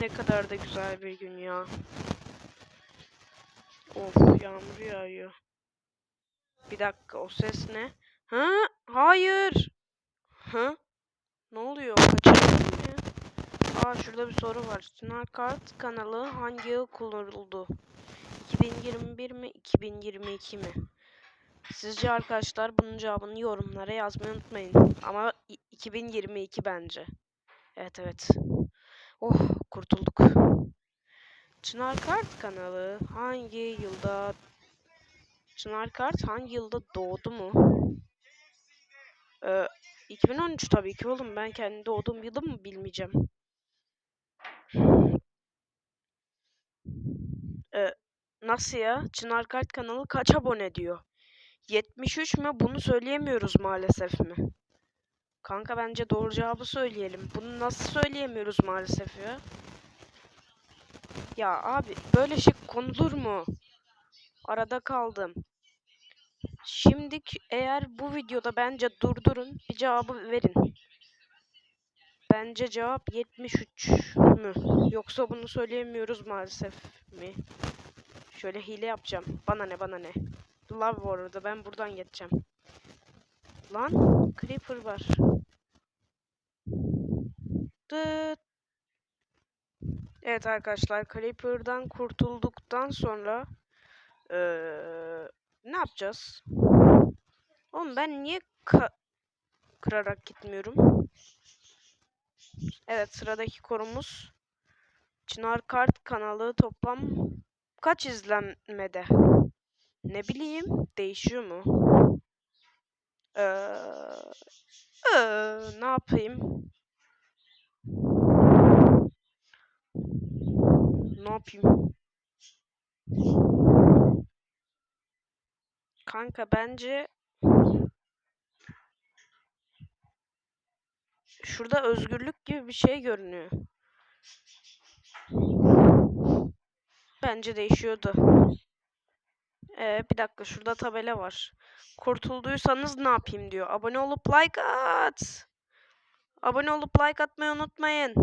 Ne kadar da güzel bir gün ya. Of yağmur yağıyor. Bir dakika o ses ne? Ha? Hayır. Ha? Ne oluyor? Kaçırdım ya. Aa şurada bir soru var. Snarkart kanalı hangi yıl kuruldu? 2021 mi? 2022 mi? Sizce arkadaşlar bunun cevabını yorumlara yazmayı unutmayın. Ama i- 2022 bence. Evet evet. Oh kurtulduk. Çınar Kart kanalı hangi yılda Çınar Kart hangi yılda doğdu mu? Ee, 2013 tabii ki oğlum. Ben kendi doğduğum yılı mı bilmeyeceğim. Ee, nasıl ya? Çınar Kart kanalı kaç abone diyor? 73 mü? Bunu söyleyemiyoruz maalesef mi? Kanka bence doğru cevabı söyleyelim. Bunu nasıl söyleyemiyoruz maalesef ya? Ya abi böyle şey konulur mu? Arada kaldım. Şimdik eğer bu videoda bence durdurun bir cevabı verin. Bence cevap 73 mü? Yoksa bunu söyleyemiyoruz maalesef mi? Şöyle hile yapacağım. Bana ne bana ne. Love bu ben buradan geçeceğim. Lan Creeper var. Dıt. Evet arkadaşlar Creeper'dan kurtulduktan sonra eee, ne yapacağız? Oğlum ben niye kırarak gitmiyorum? Evet sıradaki korumuz Çınar Kart kanalı toplam kaç izlenmede? Ne bileyim değişiyor mu? Eee, eee, ne yapayım? Ne yapayım? Kanka bence şurada özgürlük gibi bir şey görünüyor. Bence değişiyordu. Ee, bir dakika şurada tabela var. Kurtulduysanız ne yapayım diyor. Abone olup like at. Abone olup like atmayı unutmayın.